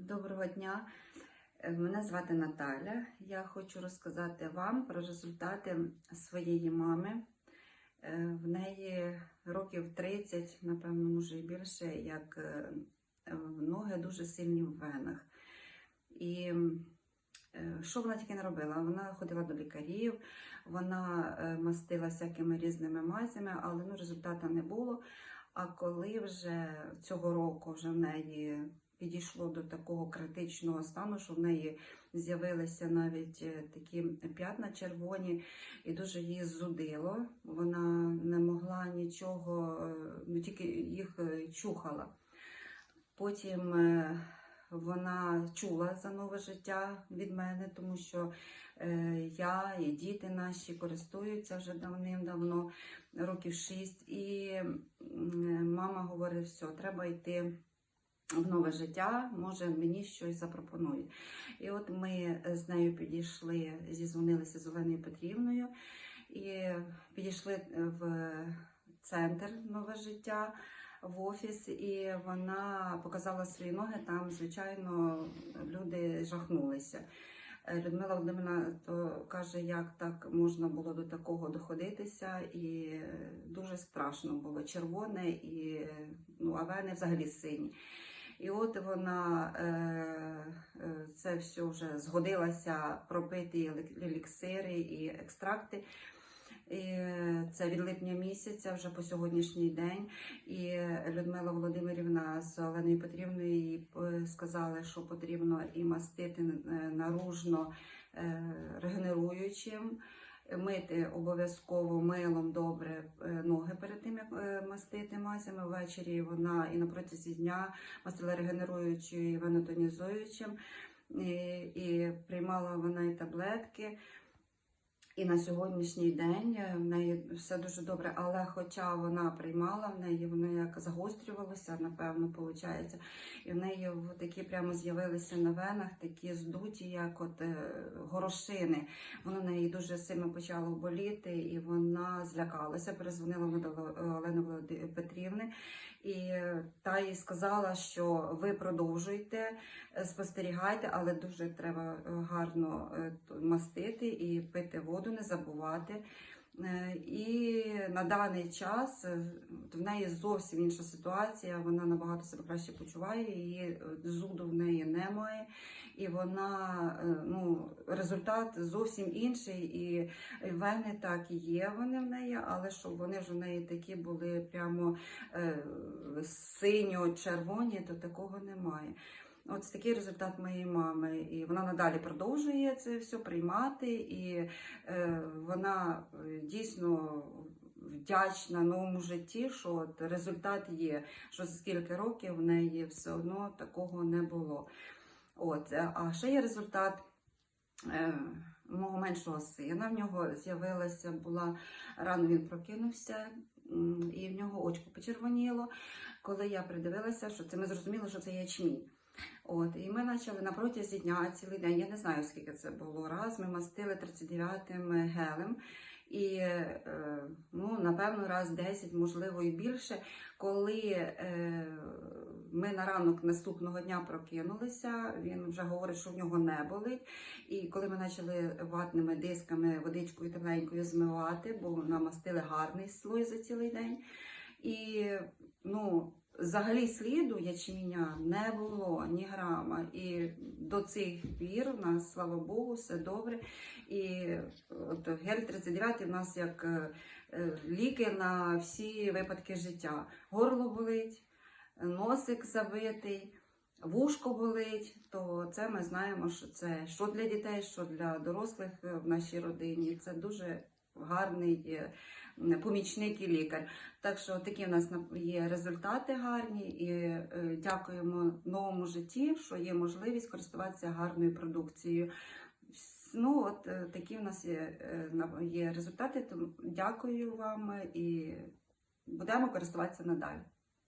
Доброго дня. Е, Мене звати Наталя. Я хочу розказати вам про результати своєї мами. Е, В неї років 30, напевно, може і більше, як е, ноги дуже сильні в венах. І що вона тільки не робила? Вона ходила до лікарів, вона мастила всякими різними мазями, але ну, результату не було. А коли вже цього року вже в неї підійшло до такого критичного стану, що в неї з'явилися навіть е, такі п'ятна червоні, і дуже її зудило. Вона не могла нічого, е, ну тільки їх е, чухала. Потім вона чула за нове життя від мене, тому що я і діти наші користуються вже давним-давно, років шість. І мама говорить, все, треба йти в нове життя, може мені щось запропонують. І от ми з нею підійшли, зізвонилися з Оленою Петрівною і підійшли в центр нове життя. В офіс, і вона показала свої ноги. Там, звичайно, люди жахнулися. Е, Людмила Володимирівна то каже, як так можна було до такого доходитися, і е, дуже страшно було червоне, і е, ну, а вени взагалі сині. І от вона е, е, це все вже згодилася пропити еліксири і екстракти. І це від липня місяця, вже по сьогоднішній день. І Людмила Володимирівна з Оленою Петрівною е, сказали, що потрібно і мастити е, наружно е, регенеруючим, мити обов'язково милом добре е, ноги перед е, мастити мазями. Ввечері вона і на протязі дня мастила регенеруючою і венотонізуючим. І, і приймала вона і таблетки. І на сьогоднішній день е, в неї все дуже добре, але хоча вона приймала в неї, воно як загострювалося, напевно, виходить. І в неї такі прямо з'явилися на венах, такі здуті, як от е, горошини. Воно неї дуже сильно почало боліти, і вона злякалася. Перезвонила до Олени Петрівни, і та їй сказала, що ви продовжуйте, е, спостерігайте, але дуже треба е, гарно е, мастити і пити воду, не забувати. І на даний час в неї зовсім інша ситуація. Вона набагато себе краще почуває. Її зуду в неї немає, і вона ну результат зовсім інший. І вени так і є. Вони в неї, але щоб вони ж у неї такі були прямо синьо-червоні, то такого немає. От такий результат моєї мами. І вона надалі продовжує це все приймати, і е, вона е, дійсно вдячна новому житті, що от результат є, що за скільки років в неї все одно такого не було. От, е, а ще є результат. Е, Мого меншого сина в нього з'явилася була рано він прокинувся, і в нього очко почервоніло. Коли я придивилася, що це ми зрозуміли, що це ячмінь. От, і ми почали на протязі дня цілий день. Я не знаю, скільки це було раз. Ми мастили 39-м гелем. І е, ну, напевно, раз 10, можливо, і більше. Коли е, ми на ранок наступного дня прокинулися, він вже говорить, що в нього не болить. І коли ми почали ватними дисками водичкою тепленькою змивати, бо намастили гарний слой за цілий день. І ну, взагалі сліду ячменя не було ні грама. І до цих пір у нас, слава Богу, все добре. І от гель 39 у нас як е, е, ліки на всі випадки життя. Горло болить, носик забитий. Вушко болить, то це ми знаємо, що це що для дітей, що для дорослих в нашій родині. Це дуже гарний е, помічник і лікар. Так що такі в нас на- є результати гарні, і е, дякуємо новому житті, що є можливість користуватися гарною продукцією. Ну, от е, такі в нас є, е, є результати. Тому дякую вам і будемо користуватися надалі.